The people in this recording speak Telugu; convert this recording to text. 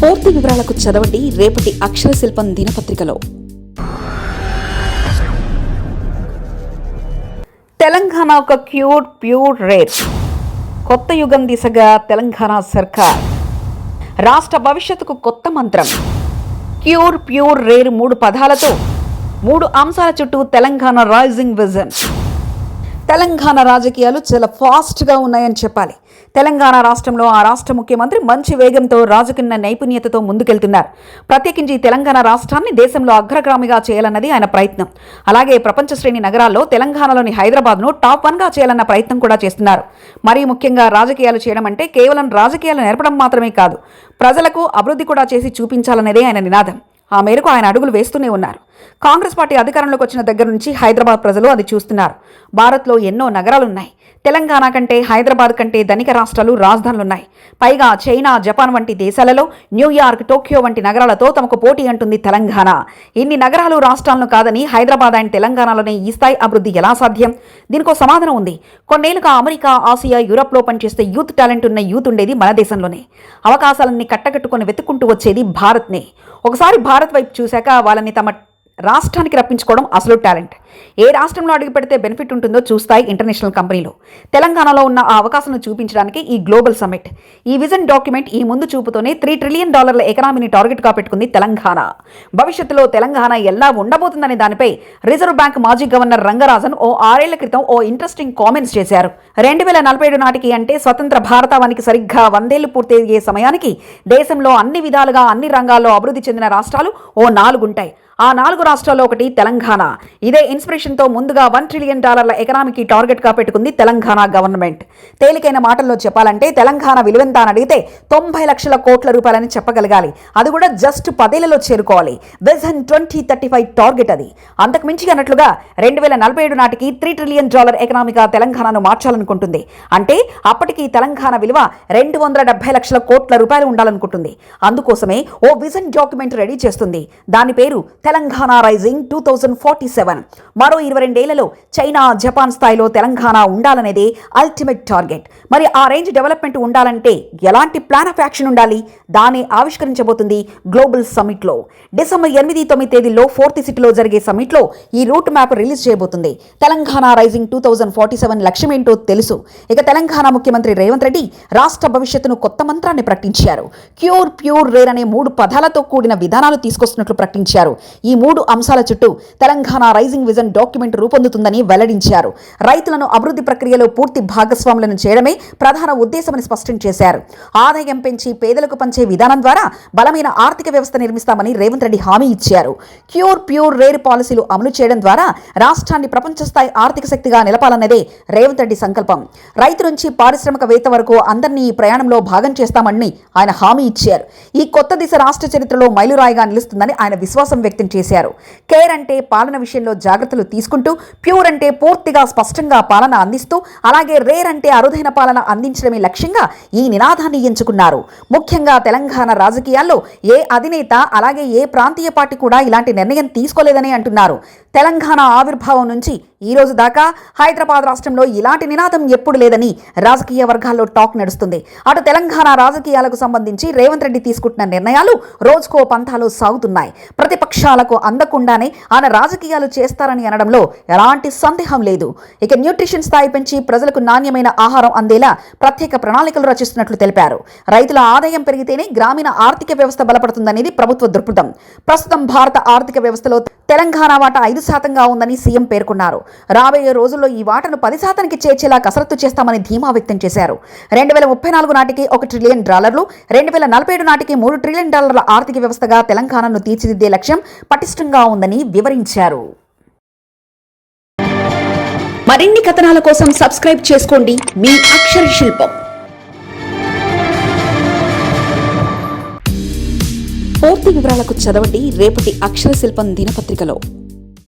పూర్తి వివరాలకు చదవండి రేపటి అక్షర శిల్పం దినపత్రికలో. తెలంగాణ ఒక క్యూర్ ప్యూర్ రేర్. కొత్త యుగం దిశగా తెలంగాణ సర్కార్. రాష్ట్ర భవిష్యత్తుకు కొత్త మంత్రం. క్యూర్ ప్యూర్ రేర్ మూడు పదాలతో మూడు అంశాల చుట్టూ తెలంగాణ రైజింగ్ విజన్ తెలంగాణ రాజకీయాలు చాలా ఫాస్ట్గా ఉన్నాయని చెప్పాలి. తెలంగాణ రాష్ట్రంలో ఆ రాష్ట్ర ముఖ్యమంత్రి మంచి వేగంతో రాజకీయ నైపుణ్యతతో ముందుకెళ్తున్నారు. ప్రత్యేకించి తెలంగాణ రాష్ట్రాన్ని దేశంలో అగ్రగామిగా చేయాలన్నది ఆయన ప్రయత్నం. అలాగే ప్రపంచ శ్రేణి నగరాల్లో తెలంగాణలోని హైదరాబాద్ను టాప్ వన్గా చేయాలన్న ప్రయత్నం కూడా చేస్తున్నారు. మరీ ముఖ్యంగా రాజకీయాలు చేయడం అంటే కేవలం రాజకీయాలు నేర్పడం మాత్రమే కాదు ప్రజలకు అభివృద్ధి కూడా చేసి చూపించాలనేదే ఆయన నినాదం. ఆ మేరకు ఆయన అడుగులు వేస్తూనే ఉన్నారు. కాంగ్రెస్ పార్టీ అధికారంలోకి వచ్చిన దగ్గర నుంచి హైదరాబాద్ ప్రజలు అది చూస్తున్నారు. భారత్లో ఎన్నో నగరాలున్నాయి. తెలంగాణ కంటే హైదరాబాద్ కంటే ధనిక రాష్ట్రాలు రాజధానులున్నాయి. పైగా చైనా జపాన్ వంటి దేశాలలో న్యూయార్క్ టోక్యో వంటి నగరాలతో తమకు పోటీ అంటుంది తెలంగాణ. ఇన్ని నగరాలు రాష్ట్రాలను కాదని హైదరాబాద్ అండ్ తెలంగాణలోనే ఈ స్థాయి అభివృద్ధి ఎలా సాధ్యం? దీనికో సమాధానం ఉంది. కొన్నేళ్ళుగా అమెరికా ఆసియా యూరప్లో పనిచేస్తే యూత్ టాలెంట్ ఉన్న యూత్ ఉండేది మన దేశంలోనే. అవకాశాలన్నీ కట్టకట్టుకొని వెతుక్కుంటూ వచ్చేది భారత్నే. ఒకసారి భారత్ వైపు చూశాక వాళ్ళని తమ రాష్ట్రానికి రప్పించుకోవడం అసలు టాలెంట్. ఏ రాష్ట్రంలో అడుగు పెడితే బెనిఫిట్ ఉంటుందో చూస్తాయి ఇంటర్నేషనల్ కంపెనీలు. తెలంగాణలో ఉన్న ఆ అవకాశం చూపించడానికి ఈ గ్లోబల్ సమ్మిట్. ఈ విజన్ డాక్యుమెంట్ ఈ ముందు చూపుతోనే త్రీ ట్రిలియన్ డాలర్ల ఎకనామీని టార్గెట్గా పెట్టుకుంది తెలంగాణ. భవిష్యత్తులో తెలంగాణ ఎలా ఉండబోతుందనే దానిపై రిజర్వ్ బ్యాంక్ మాజీ గవర్నర్ రంగరాజన్ ఓ ఆరేళ్ళ క్రితం ఓ ఇంట్రెస్టింగ్ కామెంట్స్ చేశారు. రెండు వేల నలభై ఏడు నాటికి అంటే స్వతంత్ర భారతావానికి సరిగ్గా వందేళ్ళు పూర్తయ్యే సమయానికి దేశంలో అన్ని విధాలుగా అన్ని రంగాల్లో అభివృద్ధి చెందిన రాష్ట్రాలు ఓ నాలుగుంటాయి. ఆ నాలుగు రాష్ట్రాల్లో ఒకటి తెలంగాణ. ఇదే ఇన్స్పిరేషన్తో ముందుగా వన్ ట్రిలియన్ డాలర్ల ఎకనామీకి టార్గెట్గా పెట్టుకుంది తెలంగాణ గవర్నమెంట్. తేలికైన మాటల్లో చెప్పాలంటే తెలంగాణ విలువెంత అని అడిగితే తొంభై లక్షల కోట్ల రూపాయలని చెప్పగలగాలి. అది కూడా జస్ట్ పదేళ్ళలో చేరుకోవాలి. Vision twenty thirty five target అది. అంతకు మించి అన్నట్లుగా రెండు వేల నలభై ఏడు నాటికి త్రీ ట్రిలియన్ డాలర్ ఎకనామీగా తెలంగాణను మార్చాలనుకుంటుంది. అంటే అప్పటికి తెలంగాణ విలువ రెండు వందల డెబ్బై లక్షల కోట్ల రూపాయలు ఉండాలనుకుంటుంది. అందుకోసమే ఓ విజన్ డాక్యుమెంట్ రెడీ చేస్తుంది. దాని పేరు Telangana rising two thousand forty seven మరో ఇరవై రెండేళ్ళలో చైనా జపాన్ స్థాయిలో తెలంగాణ ఉండాలనేదే అల్టిమేట్ టార్గెట్ మరి ఆ రేంజ్ డెవలప్మెంట్ ఉండాలంటే ఎలాంటి ప్లాన్ ఆఫ్ యాక్షన్ ఉండాలి? దాన్ని ఆవిష్కరించబోతుంది గ్లోబల్ సమ్మిట్లో డిసెంబర్ ఎనిమిది తొమ్మిది తేదీలో ఫోర్త్ సిటీలో జరిగే సమ్మిట్లో ఈ రూట్ మ్యాప్ రిలీజ్ చేయబోతుంది. Telangana rising two thousand forty seven లక్ష్యం ఏంటో తెలుసు. ఇక తెలంగాణ ముఖ్యమంత్రి రేవంత్ రెడ్డి రాష్ట్ర భవిష్యత్తును కొత్త మంత్రాన్ని ప్రకటించారు. క్యూర్ ప్యూర్ రేర్ అనే మూడు పదాలతో కూడిన విధానాలు తీసుకొస్తున్నట్లు ప్రకటించారు. ఈ మూడు అంశాల చుట్టూ తెలంగాణ రైజింగ్ విజన్ డాక్యుమెంట్ రూపొందుతుందని వెల్లడించారు. రైతులను అభివృద్ధి ప్రక్రియలో పూర్తి భాగస్వాములను చేయడమే ప్రధాన ఉద్దేశమని స్పష్టం చేశారు. ఆదాయం పెంచి పేదలకు పంచే విధానం ద్వారా బలమైన ఆర్థిక వ్యవస్థ నిర్మిస్తామని రేవంత్ రెడ్డి హామీ ఇచ్చారు. క్యూర్ ప్యూర్ రేర్ పాలసీలు అమలు చేయడం ద్వారా రాష్ట్రాన్ని ప్రపంచ స్థాయి ఆర్థిక శక్తిగా నిలపాలన్నదే రేవంత్ రెడ్డి సంకల్పం. రైతు నుంచి పారిశ్రామికవేత్త వరకు అందరినీ ఈ ప్రయాణంలో భాగం చేస్తామని ఆయన హామీ ఇచ్చారు. ఈ కొత్త దిశ రాష్ట్ర చరిత్రలో మైలురాయిగా నిలుస్తుందని ఆయన విశ్వాసం వ్యక్తం చేశారు. కేర్ అంటే పాలన విషయంలో జాగ్రత్తలు తీసుకుంటూ ప్యూర్ అంటే పూర్తిగా స్పష్టంగా పాలన అందిస్తూ అలాగే రేర్ అంటే అరుదైన పాలన అందించడమే లక్ష్యంగా ఈ నినాదాన్ని ఎంచుకున్నారు. ముఖ్యంగా తెలంగాణ రాజకీయాల్లో ఏ అధినేత అలాగే ఏ ప్రాంతీయ పార్టీ కూడా ఇలాంటి నిర్ణయం తీసుకోలేదని అంటున్నారు. తెలంగాణ ఆవిర్భావం నుంచి ఈ రోజు దాకా హైదరాబాద్ రాష్ట్రంలో ఇలాంటి నినాదం ఎప్పుడు లేదని రాజకీయ వర్గాల్లో టాక్ నడుస్తుంది. అటు తెలంగాణ రాజకీయాలకు సంబంధించి రేవంత్ రెడ్డి తీసుకుంటున్న నిర్ణయాలు రోజుకో పంథాలు సాగుతున్నాయి. ప్రతిపక్షాలకు అందకుండానే ఆయన రాజకీయాలు చేస్తారని అనడంలో ఎలాంటి సందేహం లేదు. ఇక న్యూట్రిషన్ స్థాయి పెంచి ప్రజలకు నాణ్యమైన ఆహారం అందేలా ప్రత్యేక ప్రణాళికలు రచిస్తున్నట్లు తెలిపారు. రైతుల ఆదాయం పెరిగితేనే గ్రామీణ ఆర్థిక వ్యవస్థ బలపడుతుందనేది ప్రభుత్వ దృక్పథం. ప్రస్తుతం భారత ఆర్థిక వ్యవస్థలో తెలంగాణ వాటా ఐదు శాతంగా ఉందని సీఎం పేర్కొన్నారు. రాబోయే రోజుల్లో ఈ వాటను పది శాతానికి చేర్చేలా కసరత్తు చేస్తామని ధీమా వ్యక్తం చేశారు. రెండు వేల ముప్పై నాలుగు నాటికి ఒక ట్రిలియన్ డాలర్లు రెండు వేల నలభై ఏడు నాటికి మూడు ట్రిలియన్ డాలర్ల ఆర్థిక వ్యవస్థగా తెలంగాణను తీర్చిదిద్దే లక్ష్యం పటిష్టంగా ఉందని వివరించారు. మరిన్ని కథనాల కోసం సబ్స్క్రైబ్ చేసుకోండి. మీ అక్షర శిల్పం. పూర్తి వివరాలకు చదవండి. రేపటి అక్షర శిల్పం దినపత్రికలో.